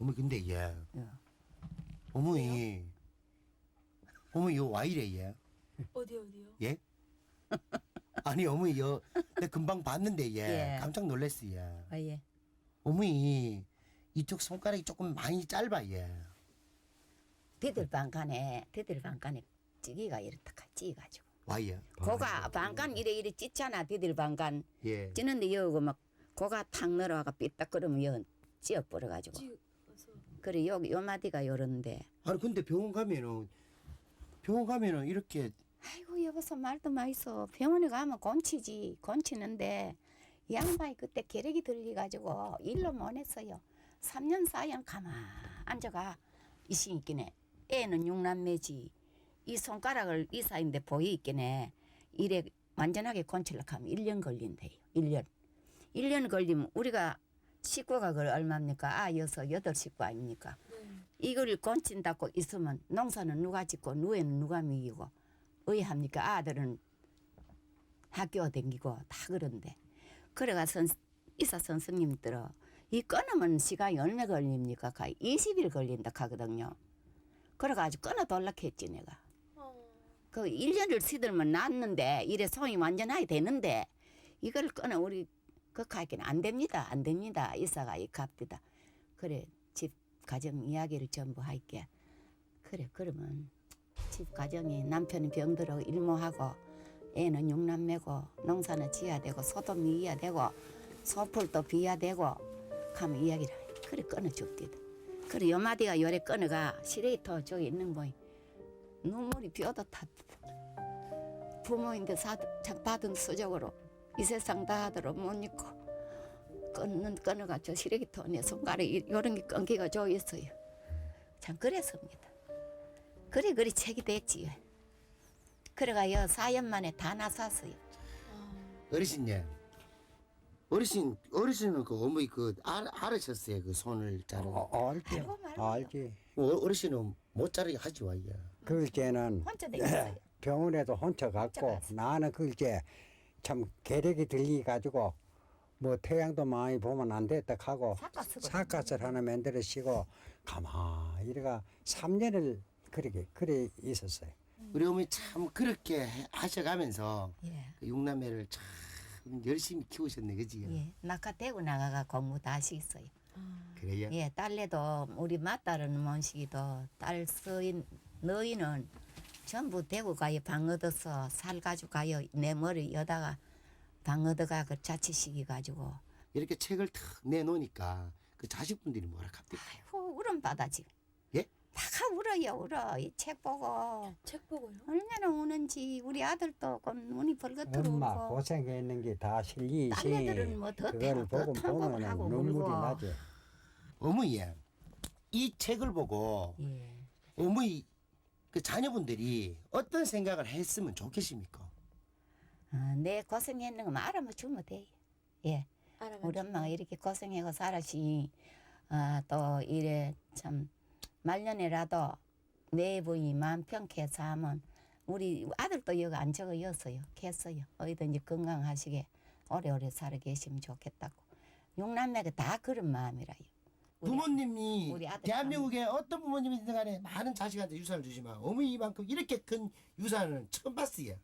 어머 근데 얘. 어. 어머니 어머니 요와 이래 얘. 어디 어디요? 예? 아니 여 내가 금방 봤는데 얘. 예. 깜짝 놀랐어 얘. 아, 예. 어머니 이쪽 손가락이 조금 많이 짧아 얘. 대들 반간에 대들 반간에 찌기가 이렇다 찌가지고. 와이야 고가 반간 이래 이래 찢잖아 대들 반간. 예. 찌는데 여기 막 고가 탁 늘어가 삐딱 그러면 여 찌어 버려 가지고. 찍어서 그래 여기 요 마디가 요런데. 아니 근데 병원 가면은 병원 가면은 이렇게 아이고 여보서 말도 마이소. 병원에 가면 곤치지 곤치는데 이 양반이 그때 계력이 들리가지고 일로 못 했어요. 3년 4년 가만 앉아가 이신 있기네. 애는 육남매지. 이 손가락을 이사인데 보이 있기네. 이래 완전하게 곤치려고 하면 1년 걸린대요. 1년. 1년 걸리면 우리가 식구가 그 얼마입니까 아 여섯 여덟 식구 아닙니까 네. 이걸 건친다고 있으면 농사는 누가 짓고 누에는 누가 먹이고 의합니까 아들은 학교 댕기고 다 그런데 그래가 선 이사 선생님 들어 이 끊으면 시간이 얼마 걸립니까? 가 20일 걸린다 하거든요. 그래가지고 끊어 돌락 했지 내가. 어. 그 1년을 시들면 낫는데 이래 손이 완전하게 되는데 이걸 끊어 우리 그 가기는 안 됩니다. 안 됩니다. 이사가 이 갑디다. 그래 집 가정 이야기를 전부 할게. 그래 그러면 집 가정이 남편이 병들어 일모하고 애는 육남매고 농사는 지어야 되고 소도 미어야 되고 소풀도 비야 되고 하면 이야기를 해. 그래 끊어줍디다. 그래 요마디가 요래 끊어가 시레이터 저기 있는 거이 눈물이 비어도 탔다. 부모인데 사, 참 받은 수적으로 이 세상 다 하도록 못 잊고 끊는 끊어가 저 시래기터 내 손가락에 요런 게 끊기가 져 있어요. 참 그랬습니다. 그래 그리 책이 됐지요. 그래가요 4년 만에 다 나섰어요. 아. 어르신님 어르신 어르신은 그 어머니 그 알, 알으셨어요 그 손을 자르는 어, 알지. 알고 말고요. 알지. 어, 어르신은 못 자르게 하지 와이야 그게는 혼자 되겠어요. 병원에도 혼자 갔고. 나는 그게 참 계력이 들리 가지고 뭐 태양도 많이 보면 안 됐다 하고 삭가쓰고 사갓을 하나 만들어 시고 가만 이래가 3년을 그렇게 그래 있었어요. 우리 어머니 참 그렇게 해- 하셔가면서 예. 그 육남매를 참 열심히 키우셨네 그지 예. 낙하대고 나가가 공부 다시 있어요. 아. 그래요 예, 딸내도 우리 맏딸은 몬식이도 딸 서인 너희는 전부 대구 가요 방 얻어서 살 가지고 가요 내 머리 여다가 방 얻어가 그 자취시키 가지고 이렇게 책을 탁 내놓으니까 그 자식분들이 뭐라 합니까 아이고 울음 받아지 예? 다가 울어요 울어 이 책 보고 책 보고요? 얼마나 우는지 우리 아들도 그 눈이 벌겋도록 엄마 울고 고생했는 게 다 실리시 딸내들은 뭐더 그걸 더 보고 보면 하고 눈물이 울고. 나지. 어머니 이 책을 보고 예. 어머니 그 자녀분들이 어떤 생각을 했으면 좋겠습니까 어, 내 고생했는 거 알아면 주면 돼. 예. 우리 엄마가 이렇게 고생하고 살았시, 아, 또 이래 참, 말년에라도 내 부인이 마음 편케 사면 우리 아들도 여기 안 적어였어요. 했어요. 어디든지 건강하시게 오래오래 살아 계시면 좋겠다고. 육남매가 다 그런 마음이라요. 부모님이 우리 아들 대한민국에 어떤 부모님이든 간에 많은 자식한테 유산을 주지만 어머니만큼 이렇게 큰 유산은 처음 봤어요.